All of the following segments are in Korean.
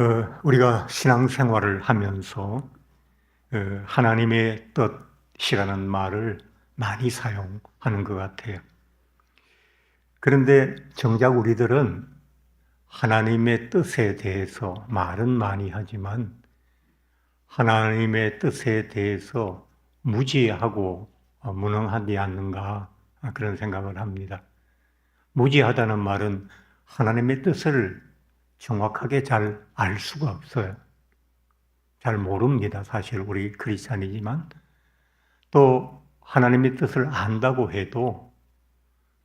어, 우리가 신앙생활을 하면서 어, 하나님의 뜻이라는 말을 많이 사용하는 것 같아요. 그런데 정작 우리들은 하나님의 뜻에 대해서 말은 많이 하지만 하나님의 뜻에 대해서 무지하고 무능하지 않는가 그런 생각을 합니다. 무지하다는 말은 하나님의 뜻을 정확하게 잘 알 수가 없어요. 잘 모릅니다. 사실 우리 크리스찬이지만 또 하나님의 뜻을 안다고 해도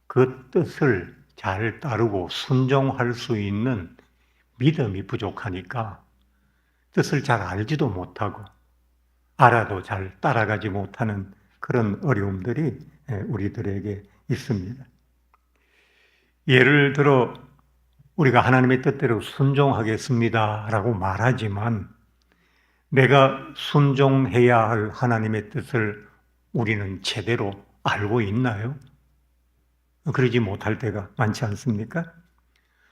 그 뜻을 잘 따르고 순종할 수 있는 믿음이 부족하니까 뜻을 잘 알지도 못하고 알아도 잘 따라가지 못하는 그런 어려움들이 우리들에게 있습니다. 예를 들어 우리가 하나님의 뜻대로 순종하겠습니다. 라고 말하지만 내가 순종해야 할 하나님의 뜻을 우리는 제대로 알고 있나요? 그러지 못할 때가 많지 않습니까?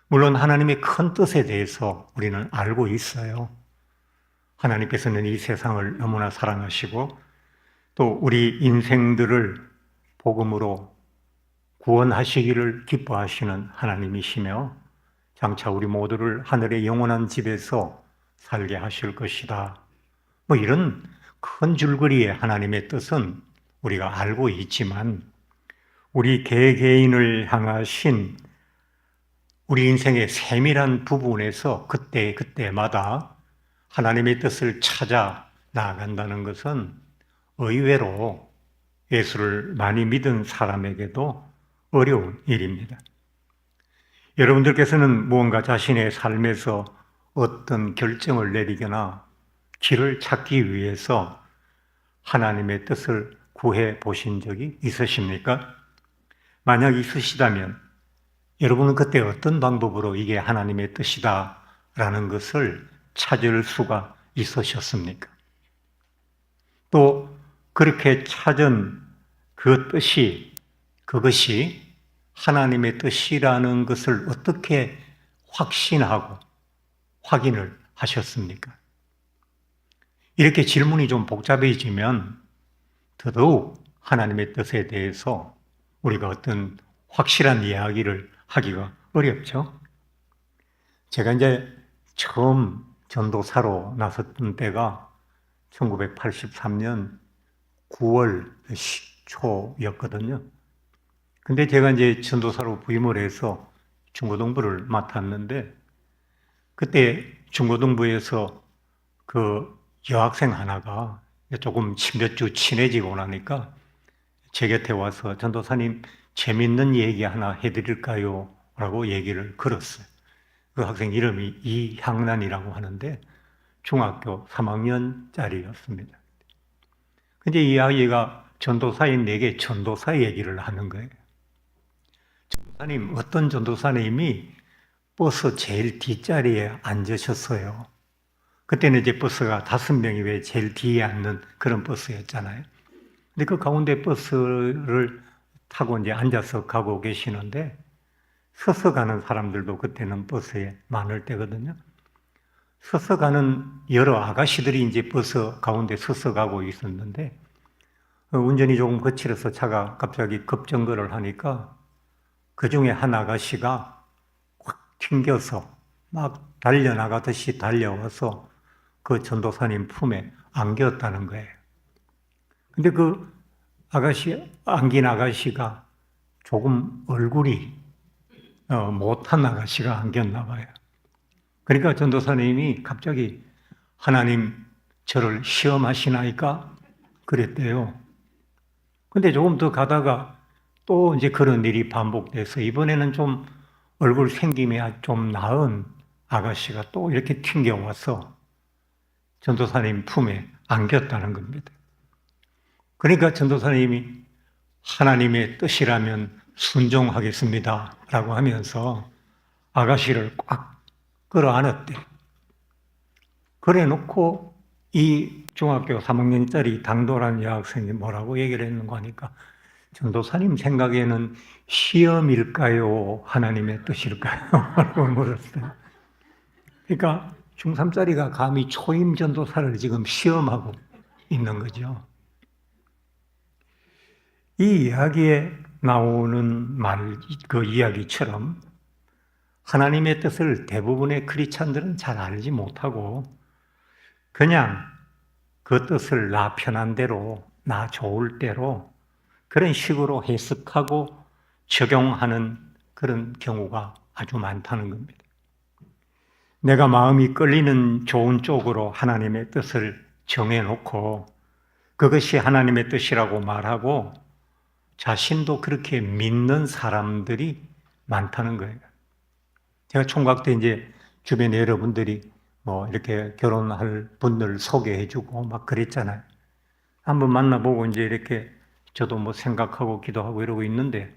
물론 하나님의 큰 뜻에 대해서 우리는 알고 있어요. 하나님께서는 이 세상을 너무나 사랑하시고 또 우리 인생들을 복음으로 구원하시기를 기뻐하시는 하나님이시며 장차 우리 모두를 하늘의 영원한 집에서 살게 하실 것이다. 뭐 이런 큰 줄거리의 하나님의 뜻은 우리가 알고 있지만 우리 개개인을 향하신 우리 인생의 세밀한 부분에서 그때 그때마다 하나님의 뜻을 찾아 나아간다는 것은 의외로 예수를 많이 믿은 사람에게도 어려운 일입니다. 여러분들께서는 무언가 자신의 삶에서 어떤 결정을 내리거나 길을 찾기 위해서 하나님의 뜻을 구해 보신 적이 있으십니까? 만약 있으시다면 여러분은 그때 어떤 방법으로 이게 하나님의 뜻이다 라는 것을 찾을 수가 있으셨습니까? 또 그렇게 찾은 그 뜻이 그것이 하나님의 뜻이라는 것을 어떻게 확신하고 확인을 하셨습니까? 이렇게 질문이 좀 복잡해지면 더더욱 하나님의 뜻에 대해서 우리가 어떤 확실한 이야기를 하기가 어렵죠. 제가 이제 처음 전도사로 나섰던 때가 1983년 9월 초였거든요. 근데 제가 이제 전도사로 부임을 해서 중고등부를 맡았는데 그때 중고등부에서 그 여학생 하나가 조금 몇주 친해지고 나니까 제 곁에 와서 전도사님 재밌는 얘기 하나 해드릴까요? 라고 얘기를 걸었어요. 그 학생 이름이 이향란이라고 하는데 중학교 3학년짜리였습니다. 근데 이 아이가 전도사인 내게 전도사 얘기를 하는 거예요. 전도사님, 어떤 전도사님이 버스 제일 뒷자리에 앉으셨어요. 그때는 이제 버스가 다섯 명이 왜 제일 뒤에 앉는 그런 버스였잖아요. 근데 그 가운데 버스를 타고 이제 앉아서 가고 계시는데 서서 가는 사람들도 그때는 버스에 많을 때거든요. 서서 가는 여러 아가씨들이 이제 버스 가운데 서서 가고 있었는데 어, 운전이 조금 거칠어서 차가 갑자기 급정거를 하니까 그 중에 한 아가씨가 확 튕겨서 막 달려나가듯이 달려와서 그 전도사님 품에 안겼다는 거예요. 근데 그 아가씨, 안긴 아가씨가 조금 얼굴이 어, 못한 아가씨가 안겼나 봐요. 그러니까 전도사님이 갑자기 하나님 저를 시험하시나이까? 그랬대요. 근데 조금 더 가다가 또 이제 그런 일이 반복돼서 이번에는 좀 얼굴 생김이 좀 나은 아가씨가 또 이렇게 튕겨와서 전도사님 품에 안겼다는 겁니다. 그러니까 전도사님이 하나님의 뜻이라면 순종하겠습니다. 라고 하면서 아가씨를 꽉 끌어안았대. 그래 놓고 이 중학교 3학년짜리 당돌한 여학생이 뭐라고 얘기를 했는가 하니까 전도사님 생각에는 시험일까요? 하나님의 뜻일까요? 라고 물었어요. 그러니까 중3짜리가 감히 초임 전도사를 지금 시험하고 있는 거죠. 이 이야기에 나오는 말, 그 이야기처럼 하나님의 뜻을 대부분의 크리스찬들은 잘 알지 못하고 그냥 그 뜻을 나 편한 대로, 나 좋을 대로 그런 식으로 해석하고 적용하는 그런 경우가 아주 많다는 겁니다. 내가 마음이 끌리는 좋은 쪽으로 하나님의 뜻을 정해놓고 그것이 하나님의 뜻이라고 말하고 자신도 그렇게 믿는 사람들이 많다는 거예요. 제가 총각 때 이제 주변에 여러분들이 뭐 이렇게 결혼할 분들 소개해주고 막 그랬잖아요. 한번 만나보고 이제 이렇게 저도 뭐 생각하고 기도하고 이러고 있는데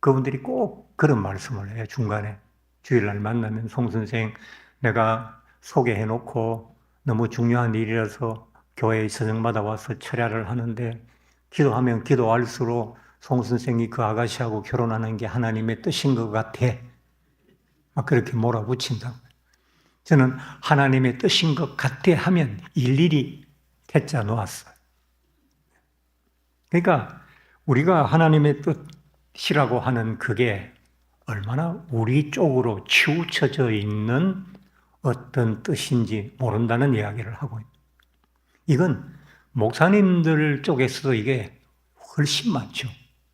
그분들이 꼭 그런 말씀을 해요. 중간에 주일날 만나면 송 선생 내가 소개해 놓고 너무 중요한 일이라서 교회에 저녁마다 와서 철야를 하는데 기도하면 기도할수록 송 선생이 그 아가씨하고 결혼하는 게 하나님의 뜻인 것 같아. 막 그렇게 몰아붙인다. 저는 하나님의 뜻인 것 같아 하면 일일이 태자 놓았어요. 그러니까 우리가 하나님의 뜻이라고 하는 그게 얼마나 우리 쪽으로 치우쳐져 있는 어떤 뜻인지 모른다는 이야기를 하고 있다. 이건 목사님들 쪽에서도 이게 훨씬 많죠.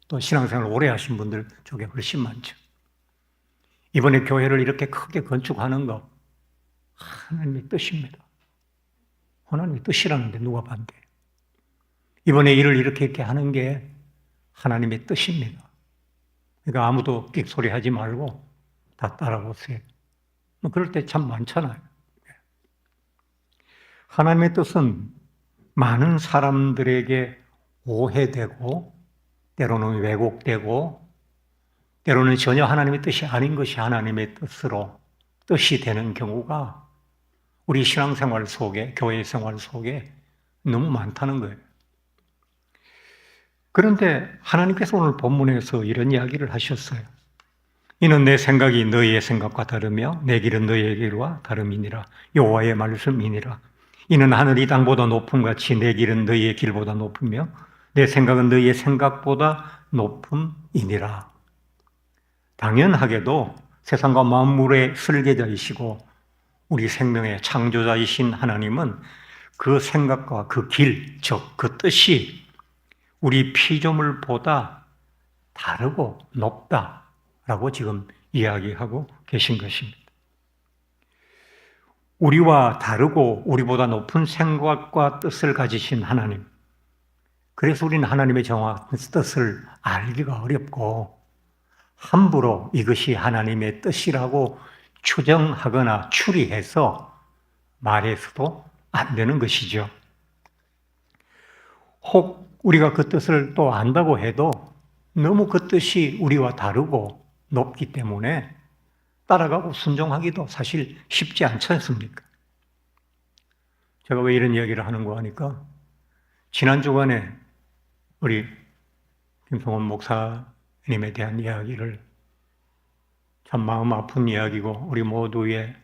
또 신앙생활 오래 하신 분들 쪽에 훨씬 많죠. 이번에 교회를 이렇게 크게 건축하는 거 하나님의 뜻입니다. 하나님의 뜻이라는데 누가 반대? 이번에 일을 이렇게 이렇게 하는 게 하나님의 뜻입니다. 그러니까 아무도 끽소리 하지 말고 다 따라보세요. 뭐 그럴 때 참 많잖아요. 하나님의 뜻은 많은 사람들에게 오해되고 때로는 왜곡되고 때로는 전혀 하나님의 뜻이 아닌 것이 하나님의 뜻으로 뜻이 되는 경우가 우리 신앙생활 속에 교회 생활 속에 너무 많다는 거예요. 그런데 하나님께서 오늘 본문에서 이런 이야기를 하셨어요. 이는 내 생각이 너희의 생각과 다르며 내 길은 너희의 길과 다름이니라. 여호와의 말씀이니라. 이는 하늘이 땅보다 높음 같이 내 길은 너희의 길보다 높으며 내 생각은 너희의 생각보다 높음이니라. 당연하게도 세상과 만물의 설계자이시고 우리 생명의 창조자이신 하나님은 그 생각과 그 길, 즉 그 뜻이 우리 피조물보다 다르고 높다라고 지금 이야기하고 계신 것입니다. 우리와 다르고 우리보다 높은 생각과 뜻을 가지신 하나님. 그래서 우리는 하나님의 정확한 뜻을 알기가 어렵고 함부로 이것이 하나님의 뜻이라고 추정하거나 추리해서 말해서도 안 되는 것이죠. 혹 우리가 그 뜻을 또 안다고 해도 너무 그 뜻이 우리와 다르고 높기 때문에 따라가고 순종하기도 사실 쉽지 않지 않습니까? 제가 왜 이런 이야기를 하는 거 하니까 지난 주간에 우리 김성원 목사님에 대한 이야기를 참 마음 아픈 이야기고 우리 모두의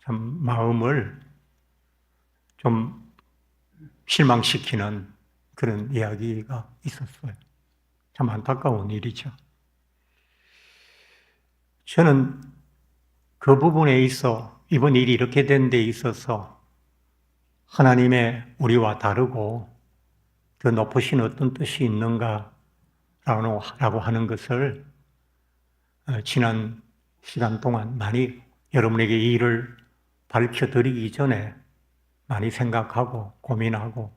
참 마음을 좀 실망시키는 그런 이야기가 있었어요. 참 안타까운 일이죠. 저는 그 부분에 있어 이번 일이 이렇게 된 데 있어서 하나님의 우리와 다르고 더 높으신 어떤 뜻이 있는가라고 하는 것을 어, 지난 시간 동안 많이 여러분에게 이 일을 밝혀드리기 전에 많이 생각하고 고민하고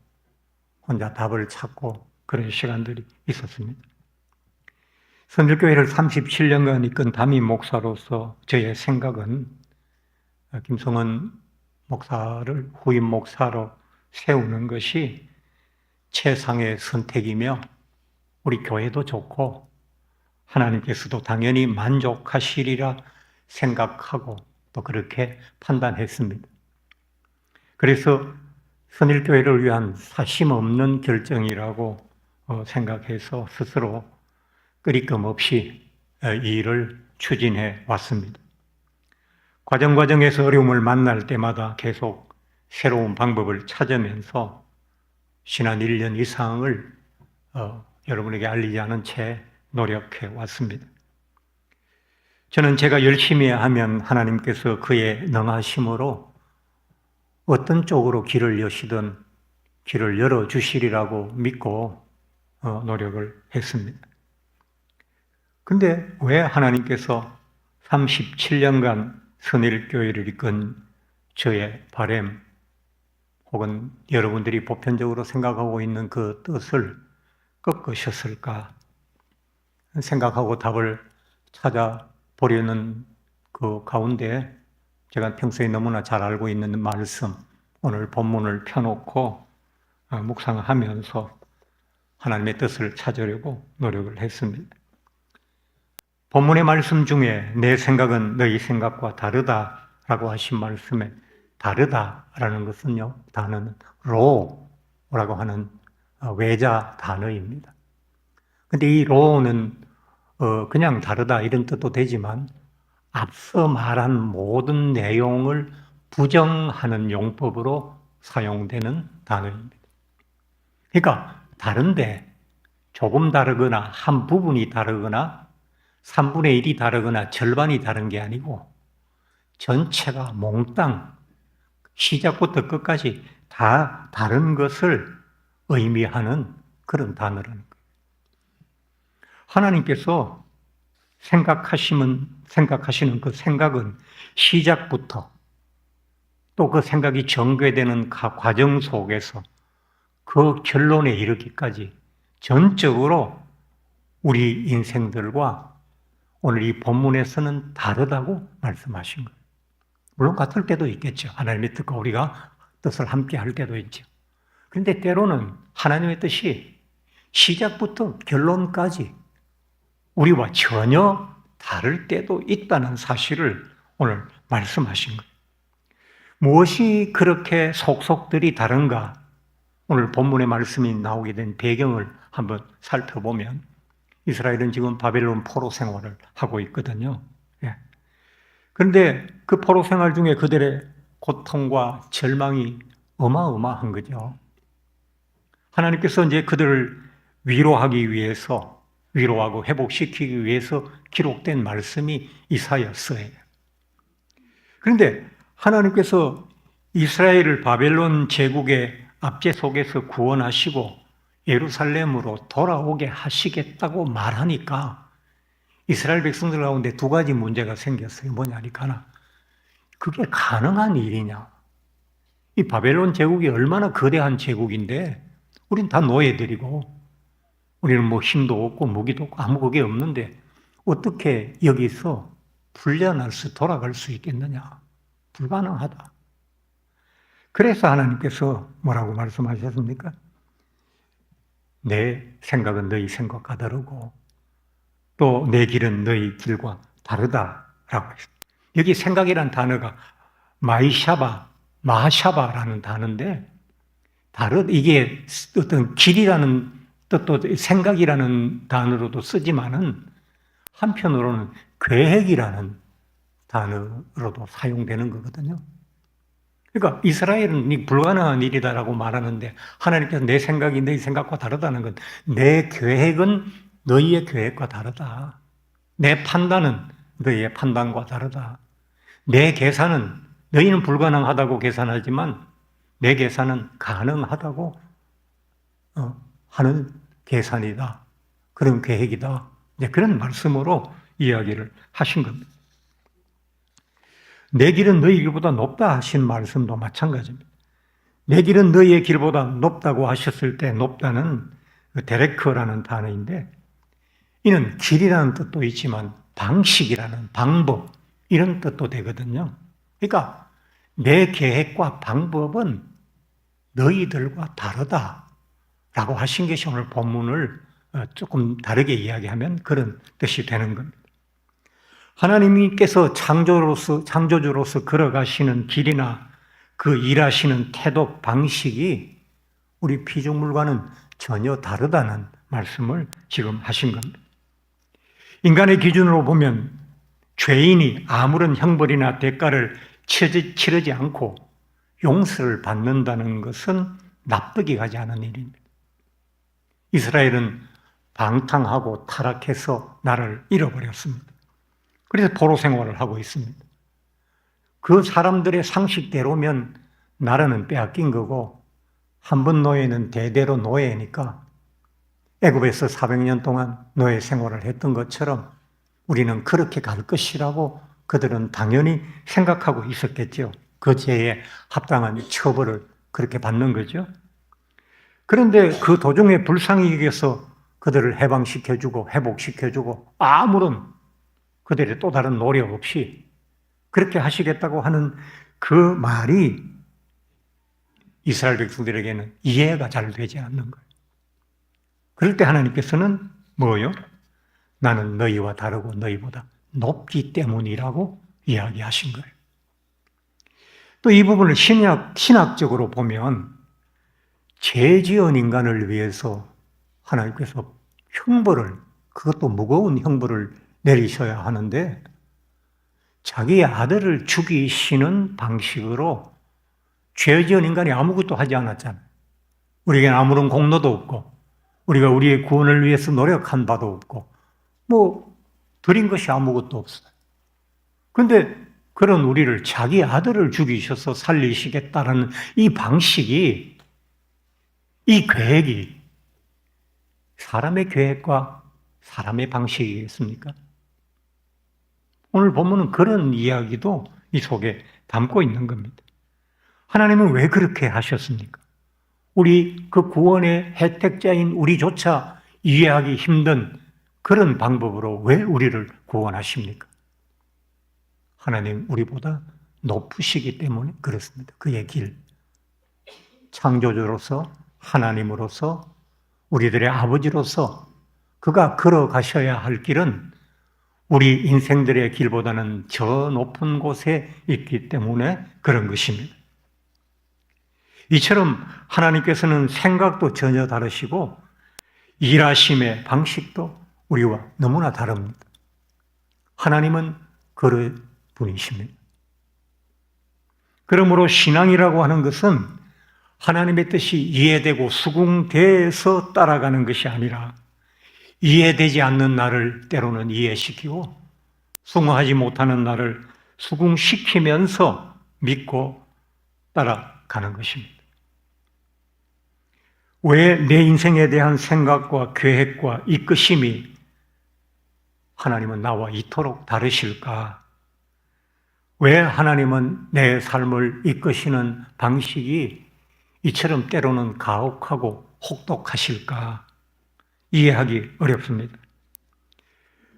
혼자 답을 찾고 그런 시간들이 있었습니다. 선질교회를 37년간 이끈 담임 목사로서 저의 생각은 김성은 목사를 후임 목사로 세우는 것이 최상의 선택이며 우리 교회도 좋고 하나님께서도 당연히 만족하시리라 생각하고 또 그렇게 판단했습니다. 그래서 선일교회를 위한 사심 없는 결정이라고 어, 생각해서 스스로 끄리낌 없이 어, 이 일을 추진해 왔습니다. 과정 과정에서 어려움을 만날 때마다 계속 새로운 방법을 찾으면서 지난 1년 이상을 어, 여러분에게 알리지 않은 채 노력해 왔습니다. 저는 제가 열심히 하면 하나님께서 그의 능하심으로 어떤 쪽으로 길을 여시든 길을 열어 주시리라고 믿고 어, 노력을 했습니다. 근데 왜 하나님께서 37년간 선일교회를 이끈 저의 바램 혹은 여러분들이 보편적으로 생각하고 있는 그 뜻을 꺾으셨을까 생각하고 답을 찾아보려는 그 가운데 제가 평소에 너무나 잘 알고 있는 말씀 오늘 본문을 펴놓고 어, 묵상하면서 하나님의 뜻을 찾으려고 노력을 했습니다. 본문의 말씀 중에 내 생각은 너희 생각과 다르다라고 하신 말씀에 다르다라는 것은요 단어는 로라고 하는 어, 외자 단어입니다. 근데 이 로는 어, 그냥 다르다 이런 뜻도 되지만 앞서 말한 모든 내용을 부정하는 용법으로 사용되는 단어입니다. 그러니까 다른데 조금 다르거나 한 부분이 다르거나 3분의 1이 다르거나 절반이 다른 게 아니고 전체가 몽땅 시작부터 끝까지 다 다른 것을 의미하는 그런 단어라는 거예요. 하나님께서 생각하시면 생각하시는 그 생각은 시작부터 또 그 생각이 전개되는 가- 과정 속에서 그 결론에 이르기까지 전적으로 우리 인생들과 오늘 이 본문에서는 다르다고 말씀하신 거예요. 물론 같을 때도 있겠죠. 하나님의 뜻과 우리가 뜻을 함께 할 때도 있죠. 그런데 때로는 하나님의 뜻이 시작부터 결론까지 우리와 전혀 다를 때도 있다는 사실을 오늘 말씀하신 거예요. 무엇이 그렇게 속속들이 다른가? 오늘 본문의 말씀이 나오게 된 배경을 한번 살펴보면 이스라엘은 지금 바벨론 포로 생활을 하고 있거든요. 예. 그런데 그 포로 생활 중에 그들의 고통과 절망이 어마어마한 거죠. 하나님께서 이제 그들을 위로하기 위해서 위로하고 회복시키기 위해서 기록된 말씀이 이사야서예요. 그런데 하나님께서 이스라엘을 바벨론 제국의 압제 속에서 구원하시고 예루살렘으로 돌아오게 하시겠다고 말하니까 이스라엘 백성들 가운데 두 가지 문제가 생겼어요. 뭐냐니까 그게 가능한 일이냐? 이 바벨론 제국이 얼마나 거대한 제국인데 우린 다 노예들이고 우리는 뭐 힘도 없고 무기도 없고 아무 그게 없는데 어떻게 여기서 풀려날 수 돌아갈 수 있겠느냐? 불가능하다. 그래서 하나님께서 뭐라고 말씀하셨습니까? 내 생각은 너희 생각과 다르고 또 내 길은 너희 길과 다르다라고 했습니다. 여기 생각이란 단어가 마이샤바, 마샤바라는 단어인데 다르 이게 어떤 길이라는 뜻도 생각이라는 단어로도 쓰지만은 한편으로는 계획이라는 단어로도 사용되는 거거든요. 그러니까 이스라엘은 이 불가능한 일이다라고 말하는데 하나님께서 내 생각이 너희 생각과 다르다는 건 내 계획은 너희의 계획과 다르다. 내 판단은 너희의 판단과 다르다. 내 계산은 너희는 불가능하다고 계산하지만 내 계산은 가능하다고 어, 하는 계산이다. 그런 계획이다. 이제 그런 말씀으로 이야기를 하신 겁니다. 내 길은 너희 길보다 높다 하신 말씀도 마찬가지입니다. 내 길은 너희의 길보다 높다고 하셨을 때 높다는 그 데레크라는 단어인데 이는 길이라는 뜻도 있지만 방식이라는 방법 이런 뜻도 되거든요. 그러니까 내 계획과 방법은 너희들과 다르다 라고 하신 것이 오늘 본문을 어, 조금 다르게 이야기하면 그런 뜻이 되는 겁니다. 하나님께서 창조로서 창조주로서 걸어가시는 길이나 그 일하시는 태도 방식이 우리 피조물과는 전혀 다르다는 말씀을 지금 하신 겁니다. 인간의 기준으로 보면 죄인이 아무런 형벌이나 대가를 치르지 않고 용서를 받는다는 것은 납득이 가지 않은 일입니다. 이스라엘은 방탕하고 타락해서 나를 잃어버렸습니다. 그래서 포로 생활을 하고 있습니다. 그 사람들의 상식대로면 나라는 빼앗긴 거고 한 번 노예는 대대로 노예니까 애굽에서 400년 동안 노예 생활을 했던 것처럼 우리는 그렇게 갈 것이라고 그들은 당연히 생각하고 있었겠죠. 그 죄에 합당한 처벌을 그렇게 받는 거죠. 그런데 그 도중에 불상이 이겨서 그들을 해방시켜주고 회복시켜주고 아무런 그들의 또 다른 노력 없이 그렇게 하시겠다고 하는 그 말이 이스라엘 백성들에게는 이해가 잘 되지 않는 거예요. 그럴 때 하나님께서는 뭐요? 나는 너희와 다르고 너희보다 높기 때문이라고 이야기하신 거예요. 또 이 부분을 신약, 신학적으로 보면 죄 지은 인간을 위해서 하나님께서 형벌을, 그것도 무거운 형벌을 내리셔야 하는데 자기의 아들을 죽이시는 방식으로 죄 지은 인간이 아무것도 하지 않았잖아요. 우리에게는 아무런 공로도 없고 우리가 우리의 구원을 위해서 노력한 바도 없고 뭐 드린 것이 아무것도 없어요. 근데 그런 우리를 자기 아들을 죽이셔서 살리시겠다라는 이 방식이 이 계획이 사람의 계획과 사람의 방식이겠습니까? 오늘 보면은 그런 이야기도 이 속에 담고 있는 겁니다. 하나님은 왜 그렇게 하셨습니까? 우리 그 구원의 혜택자인 우리조차 이해하기 힘든 그런 방법으로 왜 우리를 구원하십니까? 하나님 우리보다 높으시기 때문에 그렇습니다. 그의 길. 창조주로서 하나님으로서 우리들의 아버지로서 그가 걸어가셔야 할 길은 우리 인생들의 길보다는 저 높은 곳에 있기 때문에 그런 것입니다. 이처럼 하나님께서는 생각도 전혀 다르시고 일하심의 방식도 우리와 너무나 다릅니다. 하나님은 그런 분이십니다. 그러므로 신앙이라고 하는 것은 하나님의 뜻이 이해되고 수긍돼서 따라가는 것이 아니라 이해되지 않는 나를 때로는 이해시키고 수긍하지 못하는 나를 수긍시키면서 믿고 따라가는 것입니다. 왜 내 인생에 대한 생각과 계획과 이끄심이 하나님은 나와 이토록 다르실까? 왜 하나님은 내 삶을 이끄시는 방식이 이처럼 때로는 가혹하고 혹독하실까? 이해하기 어렵습니다.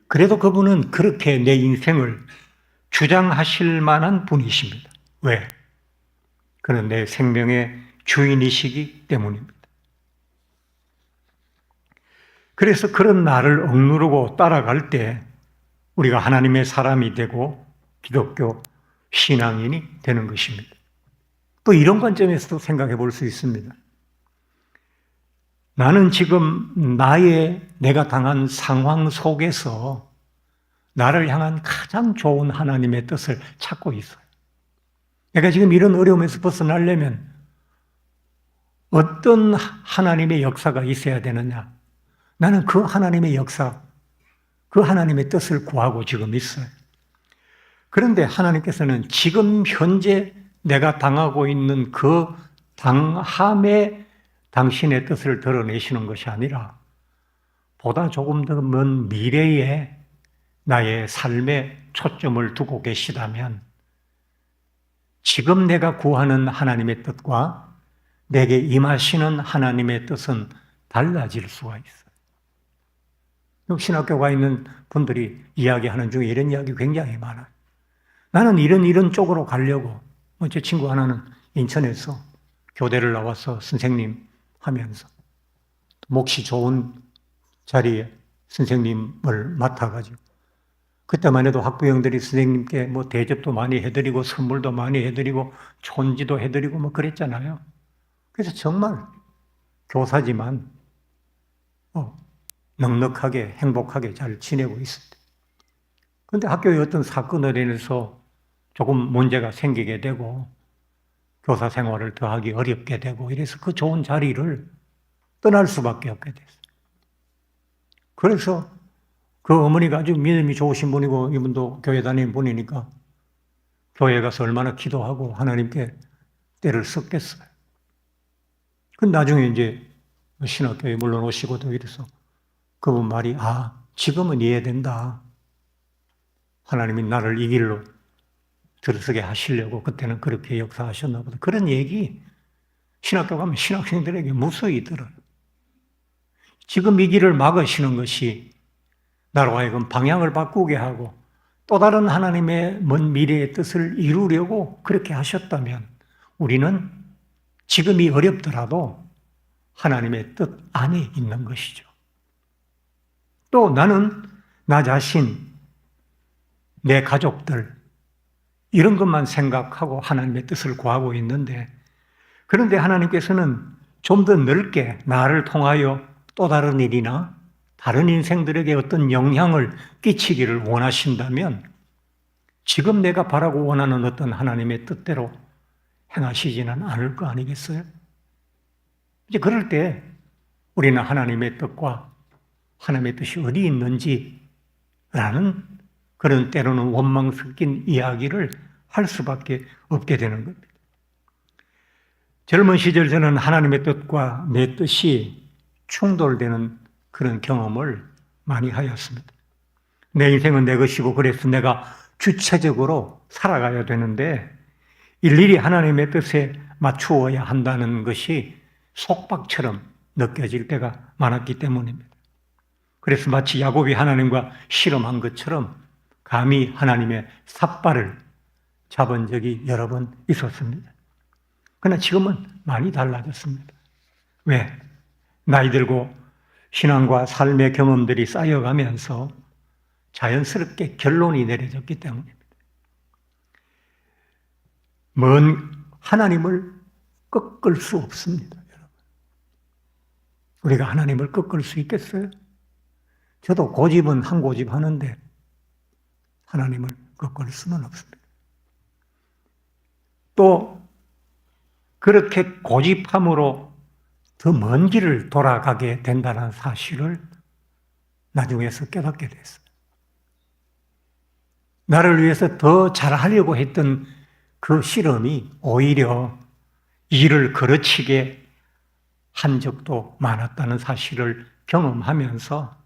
그래도 그분은 그렇게 내 인생을 주장하실 만한 분이십니다. 왜? 그는 내 생명의 주인이시기 때문입니다. 그래서 그런 나를 억누르고 따라갈 때 우리가 하나님의 사람이 되고 기독교 신앙인이 되는 것입니다. 또 이런 관점에서도 생각해 볼 수 있습니다. 나는 지금 나의 내가 당한 상황 속에서 나를 향한 가장 좋은 하나님의 뜻을 찾고 있어요. 내가 지금 이런 어려움에서 벗어나려면 어떤 하나님의 역사가 있어야 되느냐? 나는 그 하나님의 역사, 그 하나님의 뜻을 구하고 지금 있어요. 그런데 하나님께서는 지금 현재 내가 당하고 있는 그 당함에 당신의 뜻을 드러내시는 것이 아니라 보다 조금 더 먼 미래에 나의 삶에 초점을 두고 계시다면 지금 내가 구하는 하나님의 뜻과 내게 임하시는 하나님의 뜻은 달라질 수가 있어요. 신학교가 있는 분들이 이야기하는 중에 이런 이야기 굉장히 많아요. 나는 이런 이런 쪽으로 가려고 뭐 제 친구 하나는 인천에서 교대를 나와서 선생님 하면서 몫이 좋은 자리에 선생님을 맡아가지고 그때만 해도 학부형들이 선생님께 뭐 대접도 많이 해드리고 선물도 많이 해드리고 촌지도 해드리고 뭐 그랬잖아요. 그래서 정말 교사지만 어, 넉넉하게 행복하게 잘 지내고 있습니다. 근데 학교에 어떤 사건으로 인해서 조금 문제가 생기게 되고 교사 생활을 더 하기 어렵게 되고 이래서 그 좋은 자리를 떠날 수밖에 없게 됐어요. 그래서 그 어머니가 아주 믿음이 좋으신 분이고 이분도 교회 다니는 분이니까 교회 가서 얼마나 기도하고 하나님께 때를 썼겠어요. 그 나중에 이제 신학교에 물러오시고도 이래서 그분 말이 아 지금은 이해된다. 하나님이 나를 이 길로 들어서게 하시려고 그때는 그렇게 역사하셨나 보다. 그런 얘기 신학교 가면 신학생들에게 무수히 들어요. 지금 이 길을 막으시는 것이 나로 하여금 방향을 바꾸게 하고 또 다른 하나님의 먼 미래의 뜻을 이루려고 그렇게 하셨다면 우리는 지금이 어렵더라도 하나님의 뜻 안에 있는 것이죠. 또 나는 나 자신, 내 가족들, 이런 것만 생각하고 하나님의 뜻을 구하고 있는데, 그런데 하나님께서는 좀 더 넓게 나를 통하여 또 다른 일이나 다른 인생들에게 어떤 영향을 끼치기를 원하신다면, 지금 내가 바라고 원하는 어떤 하나님의 뜻대로 행하시지는 않을 거 아니겠어요? 이제 그럴 때 우리는 하나님의 뜻과 하나님의 뜻이 어디 있는지라는 그런 때로는 원망 섞인 이야기를 할 수밖에 없게 되는 겁니다. 젊은 시절 저는 하나님의 뜻과 내 뜻이 충돌되는 그런 경험을 많이 하였습니다. 내 인생은 내 것이고 그래서 내가 주체적으로 살아가야 되는데 일일이 하나님의 뜻에 맞추어야 한다는 것이 속박처럼 느껴질 때가 많았기 때문입니다. 그래서 마치 야곱이 하나님과 실험한 것처럼 감히 하나님의 삿발을 잡은 적이 여러 번 있었습니다. 그러나 지금은 많이 달라졌습니다. 왜? 나이 들고 신앙과 삶의 경험들이 쌓여가면서 자연스럽게 결론이 내려졌기 때문입니다. 먼 하나님을 꺾을 수 없습니다, 여러분. 우리가 하나님을 꺾을 수 있겠어요? 저도 고집은 한 고집 하는데 하나님을 꺾을 수는 없습니다. 또 그렇게 고집함으로 더 먼 길을 돌아가게 된다는 사실을 나중에서 깨닫게 됐어요. 나를 위해서 더 잘하려고 했던 그 실험이 오히려 일을 거르치게 한 적도 많았다는 사실을 경험하면서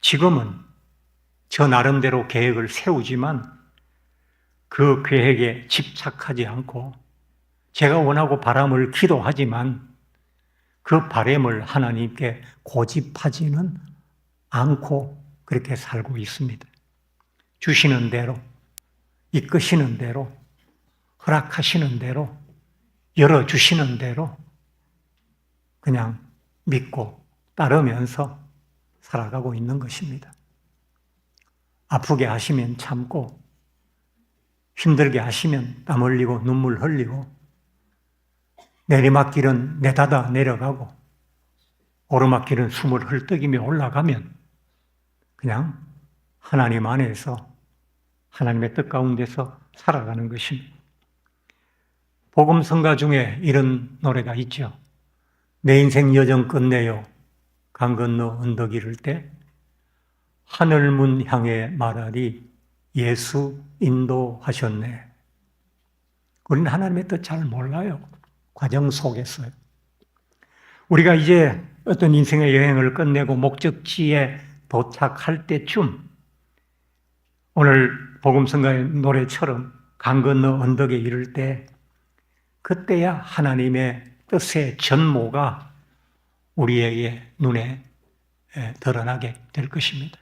지금은 저 나름대로 계획을 세우지만 그 계획에 집착하지 않고 제가 원하고 바람을 기도하지만 그 바람을 하나님께 고집하지는 않고 그렇게 살고 있습니다. 주시는 대로, 이끄시는 대로, 허락하시는 대로, 열어주시는 대로 그냥 믿고 따르면서 살아가고 있는 것입니다. 아프게 하시면 참고, 힘들게 하시면 땀 흘리고 눈물 흘리고, 내리막길은 내다다 내려가고, 오르막길은 숨을 헐떡이며 올라가면 그냥 하나님 안에서 하나님의 뜻 가운데서 살아가는 것입니다. 복음 성가 중에 이런 노래가 있죠. 내 인생 여정 끝내요. 강 건너 언덕 이를 때 하늘문 향해 말하리 예수 인도하셨네. 우리는 하나님의 뜻 잘 몰라요. 과정 속에서요. 우리가 이제 어떤 인생의 여행을 끝내고 목적지에 도착할 때쯤 오늘 복음성가의 노래처럼 강 건너 언덕에 이를 때 그때야 하나님의 뜻의 전모가 우리에게 눈에 드러나게 될 것입니다.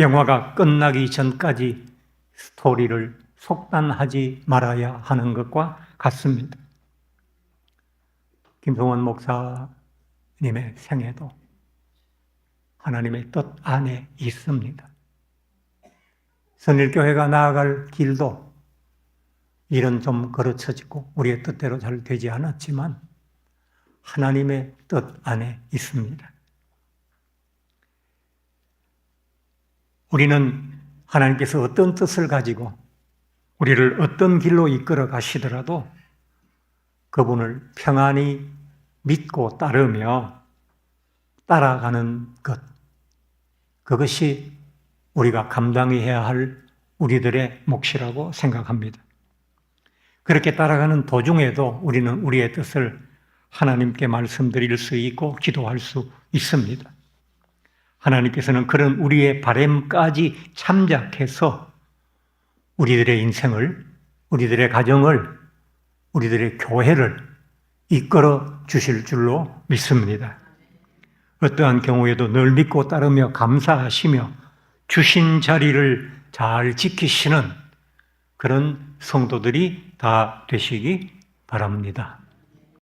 영화가 끝나기 전까지 스토리를 속단하지 말아야 하는 것과 같습니다. 김성원 목사님의 생애도 하나님의 뜻 안에 있습니다. 선일교회가 나아갈 길도 일은 좀 거르쳐지고 우리의 뜻대로 잘 되지 않았지만 하나님의 뜻 안에 있습니다. 우리는 하나님께서 어떤 뜻을 가지고 우리를 어떤 길로 이끌어 가시더라도 그분을 평안히 믿고 따르며 따라가는 것. 그것이 우리가 감당해야 할 우리들의 몫이라고 생각합니다. 그렇게 따라가는 도중에도 우리는 우리의 뜻을 하나님께 말씀드릴 수 있고 기도할 수 있습니다. 하나님께서는 그런 우리의 바램까지 참작해서 우리들의 인생을, 우리들의 가정을, 우리들의 교회를 이끌어 주실 줄로 믿습니다. 어떠한 경우에도 늘 믿고 따르며 감사하시며 주신 자리를 잘 지키시는 그런 성도들이 다 되시기 바랍니다.